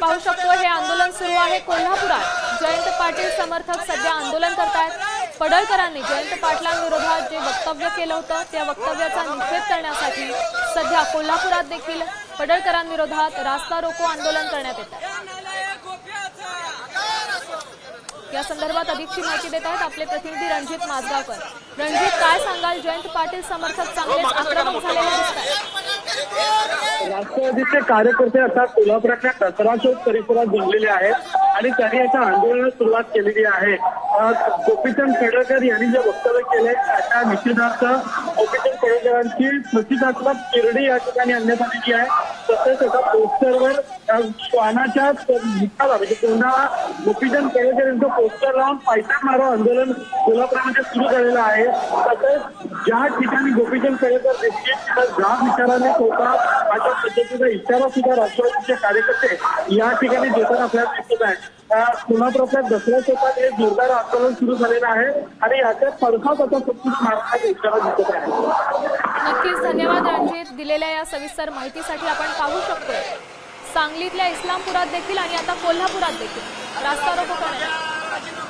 पाहू शकतो हे आंदोलन सुरू आहे कोल्हापुरात. जयंत पाटील समर्थक सध्या आंदोलन करतायत. पडळकरांनी जयंत पाटलांविरोधात जे वक्तव्य केलं होतं त्या वक्तव्याचा निषेध करण्यासाठी सध्या कोल्हापुरात देखील पडळकरांविरोधात रास्ता रोको आंदोलन करण्यात येत आहे. या संदर्भात अधिकची माहिती देत आहेत आपले प्रतिनिधी रणजित माजगावकर. रणजित काय सांगाल? जयंत पाटील समर्थक चांगलेच आक्रमक झालेले दिसत आहेत राष्ट्रवादीचे कार्यकर्ते आता कोल्हापुरातल्या दसरा चौक परिसरात जमलेले आहेत आणि त्यांनी आता आंदोलनाला सुरुवात केलेली आहे. गोपीचंद खेडकर यांनी जे वक्तव्य केले त्याच्या निषेधार्थ गोपीचंद खेडकरांची प्रतिकात्मक किरडी या ठिकाणी आणण्यात आलेली आहे. तसेच एका पोस्टरवर श्वानाच्या निकाला म्हणजे पुन्हा गोपीचंद पेडळकर यांचं पोस्टर लावून पायथान मारो आंदोलन कोल्हापुरामध्ये सुरू झालेलं आहे. तसेच ज्या ठिकाणी गोपीचंद पेडळकर दिसतील तिथं ज्या विचाराने होता अशा पद्धतीचा इशारा सुद्धा राष्ट्रवादीचे कार्यकर्ते या ठिकाणी देताना आपल्याला दिसत आहे अ, कोल्हापुरातल्या दसऱ्या शेतात हे जोरदार आंदोलन सुरू झालेलं आहे आणि याच्या पडसाद आता सत्तीस महाराष्ट्राचा इशारा दिसत आहे. नक्कीच धन्यवाद रणजित. दिलेल्या या सविस्तर माहितीसाठी आपण पाहू शकतो सांगलीतल्या इस्लामपुरात देखील आणि आता कोल्हापुरात देखील. रास्ता रोको करण्यात